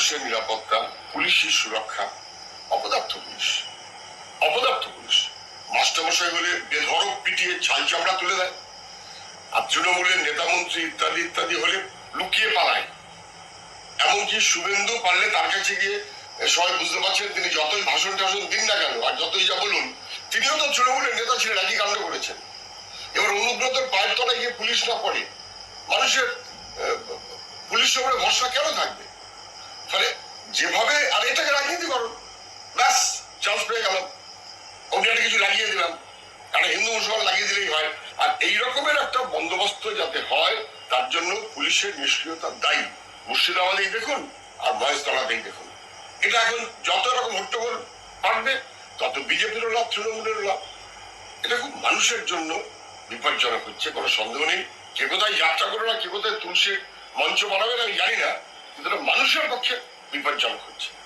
মানুষের নিরাপত্তা, পুলিশের সুরক্ষা, অপদার্থ পুলিশ। অপদার্থ পুলিশ। মাস্টারমশাই হলে বেধরক পিটিয়ে ছাল চামড়া তুলে দেয়। আর তৃণমূলের নেতামন্ত্রী ইত্যাদি ইত্যাদি হলে লুকিয়ে পালায়। এমনকি শুভেন্দু পারলে তার কাছে গিয়ে সবাই বুঝতে পারছেন তিনি যতই ভাষণ টাষণ দিন না কেন, আর যতই যা বলুন, তিনিও তো তৃণমূলের নেতা ছিলেন, একই কাণ্ড করেছেন। এবার অনুব্রতের পায়ের তলায় গিয়ে পুলিশ না পড়ে, মানুষের পুলিশের উপরে ভরসা কেন থাকবে? ফলে যেভাবে, আর এটাকে রাজনীতি করো। ব্যাস চান্স পেয়ে গেলাম। একটা কিছু লাগিয়ে দিলাম। একটা হিন্দু মুসলমান লাগিয়ে দিলেই হয়। আর এই রকমের একটা বন্দোবস্ত যাতে হয়, তার জন্য পুলিশের নিষ্ক্রিয়তা দায়ী। মুর্শিদাবাদেই দেখুন আর মহেশতলাতেই দেখুন। এটা এখন যত রকম হট্টগোল পারবে তত বিজেপিরও লাভ তৃণমূলেরও লাভ। এটা খুব মানুষের জন্য বিপজ্জনক হচ্ছে, কোনো সন্দেহ নেই। কে কোথায় যাত্রা করবে না, কে কোথায় তুলসী মঞ্চ বানাবে না, আমি জানি না। কিন্তু মানুষের পক্ষে বিপজ্জনক হচ্ছে।